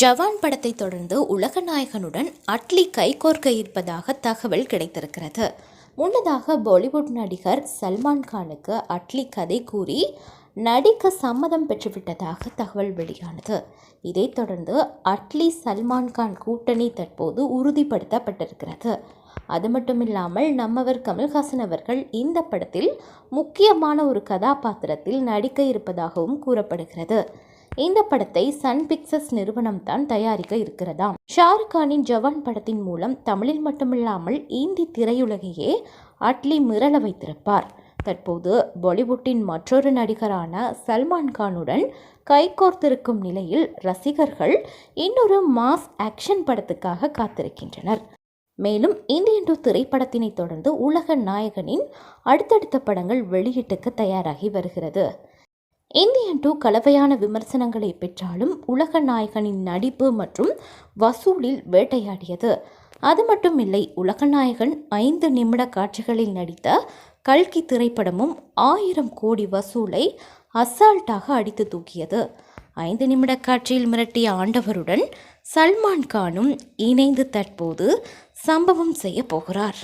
ஜவான் படத்தை தொடர்ந்து உலக நாயகனுடன் அட்லி கைகோர்க்க இருப்பதாக தகவல் கிடைத்திருக்கிறது. முன்னதாக பாலிவுட் நடிகர் சல்மான் கானுக்கு அட்லி கதை கூறி நடிக்க சம்மதம் பெற்றுவிட்டதாக தகவல் வெளியானது. இதைத் தொடர்ந்து அட்லி சல்மான் கான் கூட்டணி தற்போது உறுதிப்படுத்தப்பட்டிருக்கிறது. அது மட்டுமில்லாமல் நம்மவர் கமல்ஹாசன் அவர்கள் இந்த படத்தில் முக்கியமான ஒரு கதாபாத்திரத்தில் நடிக்க இருப்பதாகவும் கூறப்படுகிறது. இந்த படத்தை சன் பிக்சர்ஸ் நிறுவனம் தான் தயாரிக்க இருக்கிறதாம் ஷாருக் கானின் ஜவான் படத்தின் மூலம் தமிழில் மட்டுமில்லாமல் இந்தி திரையுலகையே அட்லி மிரள வைத்திருப்பார். தற்போது பாலிவுட்டின் மற்றொரு நடிகரான சல்மான் கானுடன் கைகோர்த்திருக்கும் நிலையில் ரசிகர்கள் இன்னொரு மாஸ் ஆக்ஷன் படத்துக்காக காத்திருக்கின்றனர். மேலும் இந்தியன் டூ திரைப்படத்தினை தொடர்ந்து உலக நாயகனின் அடுத்தடுத்த படங்கள் வெளியீட்டுக்கு தயாராகி வருகிறது. இந்தியன் டூ கலவையான விமர்சனங்களை பெற்றாலும் உலக நாயகனின் நடிப்பு மற்றும் வசூலில் வேட்டையாடியது. அது மட்டும் இல்லை உலகநாயகன் ஐந்து நிமிட காட்சிகளில் நடித்த கல்கி திரைப்படமும் ஆயிரம் கோடி வசூலை அசால்ட்டாக அடித்து தூக்கியது. ஐந்து நிமிட காட்சியில் மிரட்டிய ஆண்டவருடன் சல்மான் கானும் இணைந்து தற்போது சம்பவம் செய்ய போகிறார்.